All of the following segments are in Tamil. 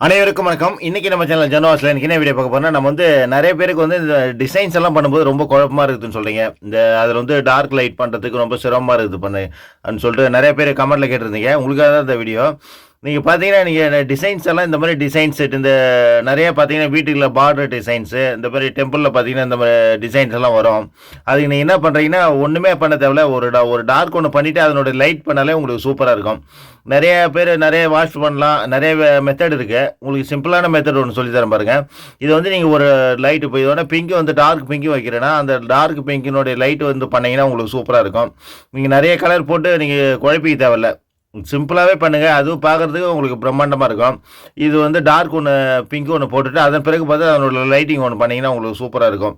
அனைவருக்கும் வணக்கம். இன்னைக்கு நம்ம சேனல் ஜனவாஸில் எனக்கு என்ன வீடியோ பார்க்க போனால் நம்ம வந்து நிறைய பேருக்கு வந்து இந்த டிசைன்ஸ் எல்லாம் பண்ணும்போது ரொம்ப குழப்பமா இருக்குதுன்னு சொல்கிறீங்க இந்த அதில் வந்து டார்க் லைட் பண்ணுறதுக்கு ரொம்ப சிரமமாக இருக்குது பண்ணு. அப்படின்னு சொல்லிட்டு நிறைய பேர் கமெண்ட்டில் கேட்டிருந்தீங்க. உங்களுக்காக தான் இந்த வீடியோ நீங்கள் பார்த்தீங்கன்னா நீங்கள் டிசைன்ஸ் எல்லாம் இந்த மாதிரி டிசைன் செட் இந்த நிறைய பார்த்தீங்கன்னா வீட்டுக்குள்ள பார்டர் டிசைன்ஸு இந்த மாதிரி டெம்பிளில் பார்த்தீங்கன்னா இந்த மாதிரி டிசைன்ஸ் எல்லாம் வரும். அதுக்கு நீங்கள் என்ன பண்ணுறீங்கன்னா ஒன்றுமே பண்ண தேவையில்ல. ஒரு டா ஒரு டார்க் ஒன்று பண்ணிவிட்டு அதனோட லைட் பண்ணாலே உங்களுக்கு சூப்பராக இருக்கும். நிறைய பேர் நிறைய வாஷ் பண்ணலாம். நிறைய மெத்தட் இருக்குது உங்களுக்கு சிம்பிளான மெத்தட் ஒன்று சொல்லித்தரேன் தரேன் இது வந்து நீங்கள் ஒரு லைட்டு இப்போ இதோட பிங்கு வந்து டார்க் பிங்க் வைக்கிறேன்னா அந்த டார்க் பிங்கினுடைய லைட்டு வந்து பண்ணிங்கன்னா உங்களுக்கு சூப்பராக இருக்கும். நீங்கள் நிறைய கலர் போட்டு நீங்கள் குழப்பிக்க தேவையில்ல. சிம்பிளாகவே பண்ணுங்கள் அதுவும் பார்க்குறதுக்கு உங்களுக்கு பிரம்மாண்டமாக இருக்கும். இது வந்து டார்க் ஒன்று பிங்க் ஒன்று போட்டுட்டு அதன் பிறகு பார்த்து அதனோட லைட்டிங் ஒன்று பண்ணிங்கன்னா உங்களுக்கு சூப்பராக இருக்கும்.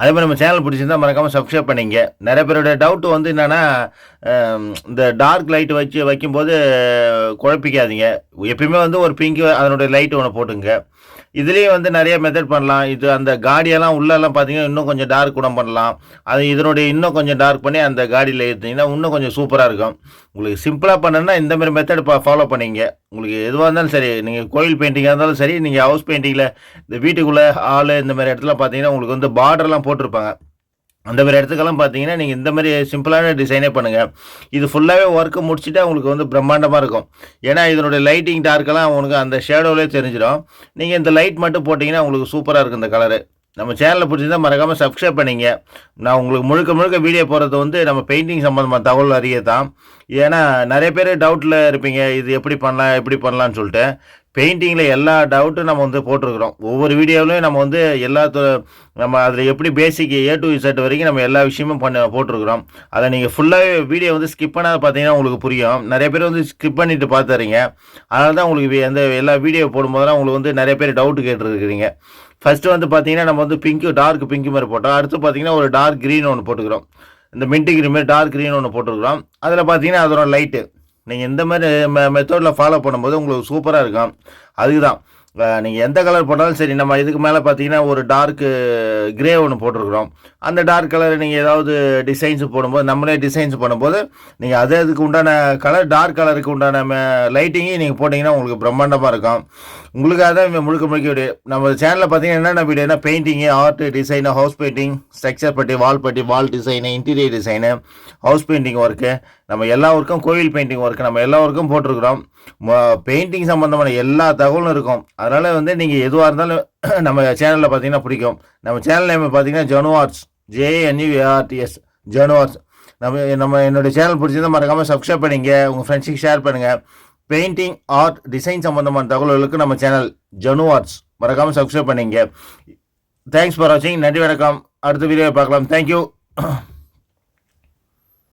அதே மாதிரி நம்ம சேனல் பிடிச்சிருந்தா மறக்காமல் சப்ஸ்கிரைப் பண்ணிங்க. நிறைய பேரோட டவுட்டு வந்து என்னென்னா இந்த டார்க் லைட் வச்சு வைக்கும்போது குழப்பிக்காதீங்க. எப்பயுமே வந்து ஒரு பிங்க் அதனுடைய லைட் ஒன்று போட்டுங்க. இதுலேயும் வந்து நிறைய மெத்தட் பண்ணலாம். இது அந்த காடியெல்லாம் உள்ளெல்லாம் பார்த்தீங்கன்னா இன்னும் கொஞ்சம் டார்க் கூட பண்ணலாம். அது இதனுடைய இன்னும் கொஞ்சம் டார்க் பண்ணி அந்த காடியில் ஏற்றிங்கன்னா இன்னும் கொஞ்சம் சூப்பராக இருக்கும். உங்களுக்கு சிம்பிளாக பண்ணணும்னா இந்தமாரி மெத்தட் ஃபாலோ பண்ணிங்க. உங்களுக்கு எதுவாக இருந்தாலும் சரி நீங்கள் கோயில் பெயிண்டிங்காக இருந்தாலும் சரி நீங்கள் ஹவுஸ் பெயிண்டிங்கில் இந்த வீட்டுக்குள்ளே ஹாலு இந்த மாதிரி இடத்துல பார்த்தீங்கன்னா உங்களுக்கு வந்து பார்டர்லாம் போட்டிருப்பாங்க. அந்த மாதிரி இடத்துக்கெல்லாம் பார்த்தீங்கன்னா நீங்கள் இந்த மாதிரி சிம்பிளான டிசைனே பண்ணுங்கள் இது ஃபுல்லாகவே ஒர்க்கு முடிச்சுட்டு உங்களுக்கு வந்து பிரம்மாண்டமாக இருக்கும். ஏன்னா இதனுடைய லைட்டிங் டார்க்கெல்லாம் உங்களுக்கு அந்த ஷேடோவிலே தெரிஞ்சிடும். நீங்கள் இந்த லைட் மட்டும் போட்டிங்கன்னா உங்களுக்கு சூப்பராக இருக்கும் இந்த கலரு நம்ம சேனலில் பிடிச்சிருந்தா மறக்காமல் சப்ஸ்கிரைப் பண்ணிங்க. நான் உங்களுக்கு முழுக்க முழுக்க வீடியோ போகிறது வந்து நம்ம பெயிண்டிங் சம்மந்தமாக தகவல் அறிய தான் ஏன்னா நிறைய பேர் டவுட்டில் இருப்பீங்க. இது எப்படி பண்ணலாம் எப்படி பண்ணலான்னு சொல்லிட்டு. பெயிண்டிங்கில் எல்லா டவுட்டும் நம்ம வந்து போட்டிருக்கிறோம். ஒவ்வொரு வீடியோவிலையும் நம்ம வந்து எல்லா நம்ம அதில் எப்படி பேசிக் ஏ டு இசட் வரைக்கும் நம்ம எல்லா விஷயமும் பண்ண போட்டிருக்கிறோம். அதை நீங்கள் ஃபுல்லாகவே வீடியோ வந்து ஸ்கிப் பண்ணாத பார்த்தீங்கன்னா உங்களுக்கு புரியும். நிறைய பேர் வந்து ஸ்கிப் பண்ணிட்டு பார்த்துறீங்க அதனால தான் உங்களுக்கு எந்த அந்த எல்லா வீடியோ போடும்போதெல்லாம் உங்களுக்கு வந்து நிறைய பேர் டவுட் கேட்டுருக்கிறீங்க. ஃபஸ்ட்டு வந்து பார்த்தீங்கன்னா நம்ம வந்து பிங்க்கு டார்க் பிங்க் மாதிரி போட்டோம். அடுத்து பார்த்தீங்கன்னா ஒரு டார்க் க்ரீன் ஒன்று போட்டுக்கிறோம். இந்த மின்ட் கிரீன் மாதிரி டார்க் க்ரீன் ஒன்று போட்டுருக்குறோம். அதில் பார்த்தீங்கன்னா அதோட லைட்டு நீங்கள் இந்த மாதிரி மெ மெத்தடில் ஃபாலோ பண்ணும்போது உங்களுக்கு சூப்பராக இருக்கும். அதுக்கு தான் நீங்கள் எந்த கலர் போட்டாலும் சரி நம்ம இதுக்கு மேலே பார்த்தீங்கன்னா ஒரு டார்க்கு கிரே ஒன்று போட்டிருக்கிறோம். அந்த டார்க் கலர் நீங்கள் ஏதாவது டிசைன்ஸ் போடும்போது நம்மளே டிசைன்ஸ் பண்ணும்போது நீங்கள் அதே அதுக்கு உண்டான கலர் டார்க் கலருக்கு உண்டான லைட்டிங்கையும் நீங்கள் போட்டிங்கன்னா உங்களுக்கு பிரம்மாண்டமாக இருக்கும். உங்களுக்காக தான் முழுக்க முழுக்க வீடியோ. நம்ம சேனலில் பார்த்தீங்கன்னா என்னென்ன வீடியோனா painting art design house painting structure putty wall putty wall design interior design house painting work நம்ம எல்லா ஒர்க்கும் கோவில் பெயிண்டிங் ஒர்க்கு நம்ம எல்லா ஒர்க்கும் போட்டிருக்கிறோம். பெயிண்டிங் சம்மந்தமான எல்லா தகவலும் இருக்கும். அதனால் வந்து நீங்கள் எதுவாக இருந்தாலும் நம்ம சேனலில் பார்த்தீங்கன்னா பிடிக்கும். நம்ம சேனல் நேம் பார்த்தீங்கன்னா ஜனு ஆர்ட்ஸ் ஜேஎன்யூஆர்டிஎஸ் ஜனு ஆர்ட்ஸ் நம்ம நம்ம என்னுடைய சேனல் பிடிச்சிருந்தால் மறக்காமல் சப்ஸ்கிரைப் பண்ணிங்க. உங்கள் ஃப்ரெண்ட்ஸுக்கு ஷேர் பண்ணுங்கள் பெயிண்டிங் ஆர்ட் டிசைன் சம்மந்தமான தகவல்களுக்கு நம்ம சேனல் ஜனு ஆர்ட்ஸ் மறக்காமல் சப்ஸ்கிரைப் பண்ணிங்க. தேங்க்ஸ் ஃபார் வாட்சிங் நன்றி வணக்கம். அடுத்த வீடியோவை பார்க்கலாம். தேங்க்யூ